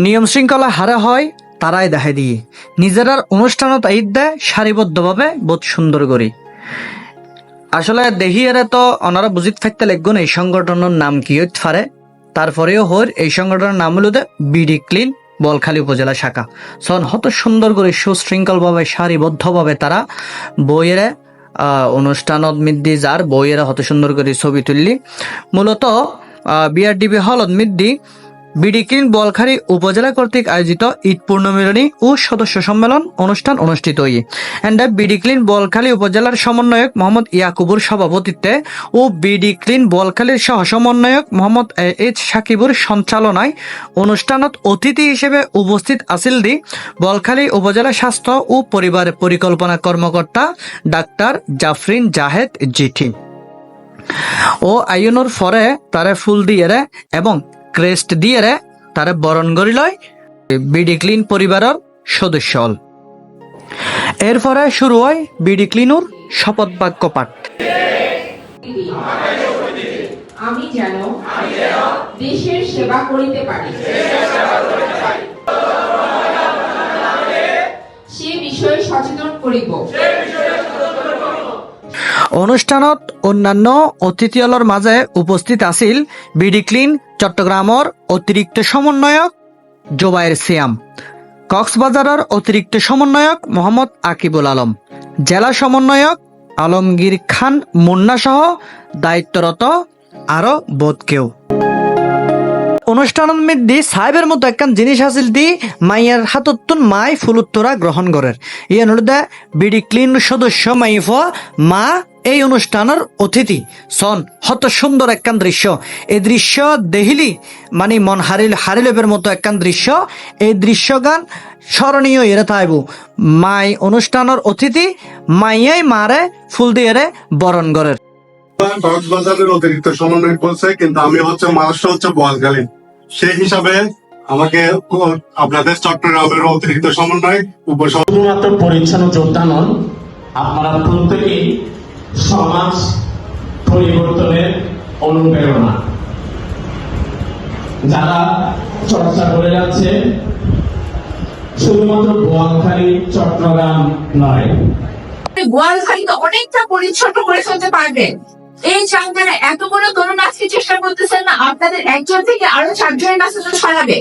নিয়ম শৃঙ্খলা হারা হয়, তারাই দেখাই দিয়ে। নিজেরার অনুষ্ঠানত ঈদ দেয় সারিবদ্ধভাবে বোধ সুন্দর করি। আসলে দেহিয়ারে তো ওনারা বুঝিত থাকতে লাগবেন এই সংগঠনের নাম কি হইতে পারে? তারপরেও হর, এই সংগঠনের নাম হলো বিডি ক্লিন, বলখালী উপজেলা শাখা। সন হত সুন্দর করে সুশৃঙ্খলভাবে, সারিবদ্ধভাবে তারা বইয়ের অনুষ্ঠানত মিদ্দি যার বইয়েরা হত সুন্দর করে ছবি তুললি। মূলত বিআরডিবি হলত মিদ্দি বিডি ক্লিন বলখালী উপজেলা কর্তৃক আয়োজিত ঈদ পূর্ণমিলনী ও সদস্য সম্মেলন অনুষ্ঠান অনুষ্ঠিত হই। এন্ড বিডি ক্লিন বলখালী উপজেলার সমন্বয়ক মোহাম্মদ ইয়াকুবুর সভাপতিত্বে ও বিডি ক্লিন বলখালীর সহ সমন্বয়ক মোহাম্মদ এইচ সাকিবুর সঞ্চালনায় অনুষ্ঠানত অতিথি হিসেবে উপস্থিত আছিল দি বলখালী উপজেলা স্বাস্থ্য ও পরিবার পরিকল্পনা কর্মকর্তা ডাক্তার জাফরিন জাহেদ জিঠি। ও আইয়নুর ফরে তারে ফুল দিয়ে এবং ক্রেস্ট দিয়ে তারে বরণ করি লয়, বিডি ক্লিন পরিবারের সদস্য হল। এরপরে শুরু হয় বিডি ক্লিনুর শপথ বাক্য পাঠ। আমি যেন দেশের সেবা করিতে পারি। সে বিষয়ে সচেতন করিব। অনুষ্ঠানত অন্যান্য অতিথিয়লৰ মাজে উপস্থিত আছিল বিডি ক্লিন চট্টগ্রামৰ অতিরিক্ত সমন্বয়ক জোবায়ের সিয়াম, কক্সবাজারের অতিরিক্ত সমন্বয়ক মোহাম্মদ আকিবুল আলম, জেলা সমন্বয়ক আলমগীর খান মুন্না সহ দায়িত্বরত আরও বোধ কেউ অনুষ্ঠানত মধ্যে সাহেবের মতো একখান জিনিস আছিল দি মাইয়ার হাতত্তুন মাই ফুলুত্তরা গ্রহণ করের। ইয়ে নলদে, বিডি ক্লিন সদস্য মাইফ মা, এই অনুষ্ঠানের অতিথি। সন, হত সুন্দর একখান দৃশ্য। এই দৃশ্য দেহিলি মানে মন হারিল হারিলেবের মতো একখান দৃশ্য। এই দৃশ্য গান স্মরণীয় এরে তাইব মাই অনুষ্ঠানের অতিথি, মাইয়াই মারে ফুল দিয়ে বরণ করের। কক্সবাজারের অতিরিক্ত সমন্বয় করছে কিন্তু আমি হচ্ছে মহারাষ্ট্র হচ্ছে বোয়ালখালী সেই হিসাবে আমাকে আপনাদের চট্টগ্রামের অতিরিক্ত সমন্বয় শুধুমাত্র পরিচ্ছন্ন যোদ্ধা নন। আপনারা প্রত্যেকেই সমাজ পরিবর্তনের অনুপ্রেরণা। যারা চর্চা করে যাচ্ছে শুধুমাত্র বোয়ালখালী চট্টগ্রাম নয়। গোয়ালখালী তো অনেকটা পরিচ্ছন্ন করে ফেলতে পারবেন এই যে আপনারা এতগুলো তরুণ আজকে চেষ্টা করতেছেন না? আপনাদের একজন থেকে আরও চারজনের ছড়াবে।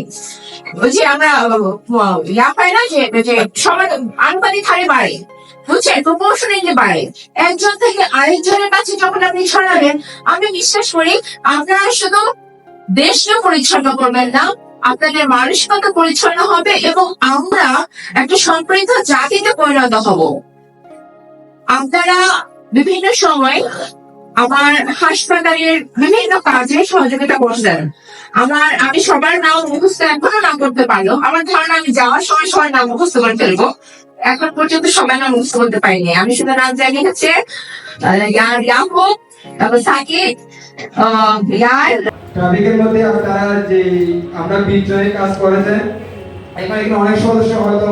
ওই যে আমরা ইয়া পাই না যে সবার আনুপাতিক হারে বাড়ে। বাড়ে। একজন থেকে আরেকজনের কাছে যখন আপনি ছড়াবেন, আমি বিশ্বাস করি, আপনারা শুধু দেশকে পরিচ্ছন্ন করবেন না, আপনাদের মানসিকতা পরিচ্ছন্ন হবে এবং আমরা একটা সমৃদ্ধ জাতিতে পরিণত হব। আপনারা বিভিন্ন সময় আমার হাসপাতালের বিভিন্ন কাজে সহযোগিতা করছেন আমার, আমি সবার নাম মুখস্থ এখনও নাম করতে পারল আমার ধারণা আমি যাওয়ার সময় সবাই নাম মুখস্থ করে ফেলব। এখন পর্যন্ত সবাই নাম মুখস্থ করতে পারিনি। আমি শুধু নাম জানি হচ্ছে তারপর সাকিব ইয়ার মধ্যে আপনারা যে, আমরা বিদ্রোহের কাজ করেছেন, এখানে অনেক সদস্য হয়তো